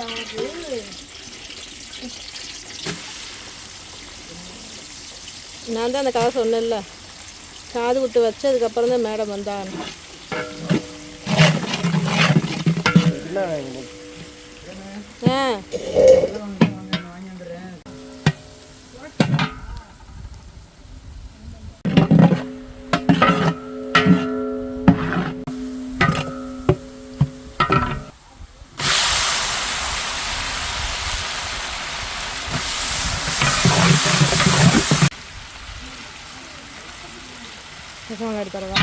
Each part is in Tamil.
அதாவது நான் தான் அந்த கதை சொன்னேன்ல. காது விட்டு வச்சதுக்கப்புறம் தான் மேடம் வந்தான் ஆ. ரசம் எடுத்து தரவா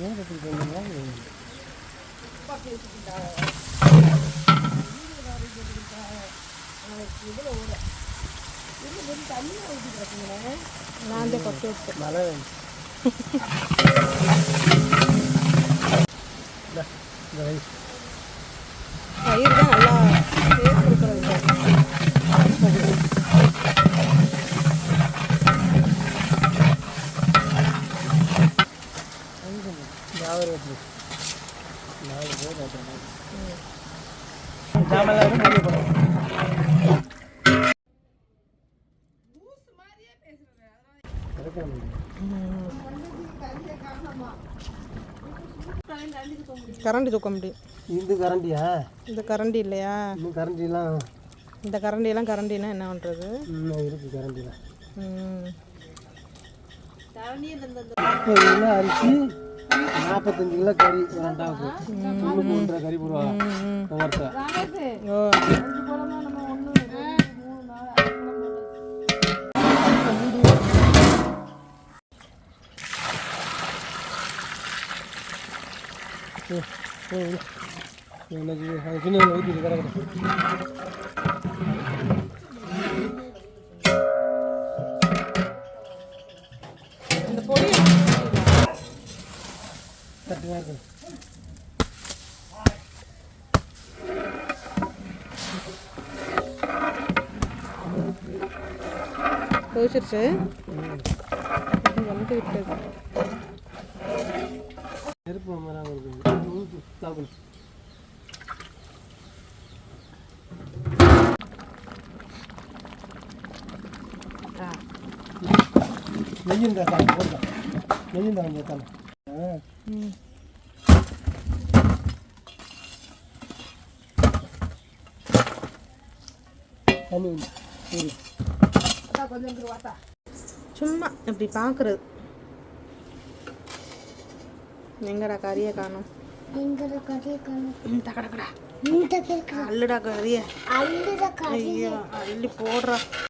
ஏன் கட்டி போனீங்க நான் வச்சேன் மழை. பயிர் தான் இருக்கு, வெளியே போடுவோம். கிடைக்கணும். கரண்டி தூக்க முடியும் இது கரண்டியா இந்த கரண்டி இல்லையா இன்னும் கரண்டிலாம் இந்த கரண்டியெல்லாம் கரண்டினா என்ன பண்ணுறது இருக்கு கரண்டிலாம் அரிசி நாற்பத்தஞ்சு கிலோ கறி ஒரு ரெண்டாவது மூணு மூன்றரை கறி போடுவாங்க ஒவ்வொருத்தர் எனக்கு இந்த பொடி கரெக்டாக இருக்கு கொதிச்சிருச்சு வந்து விட்டது. நெருப்பு மரம் இருக்குது நெய்யும் தான்? நெய்யும் தான்? சரி சும்மா இப்படி பார்க்குறது. எங்கடா கறியை காணும்? எங்கட கதையை காணும்? டக்கடக்கடா இந்த கேட்க அல்லுடா கறியை. கதை ஐயோ அள்ளி போடுறா.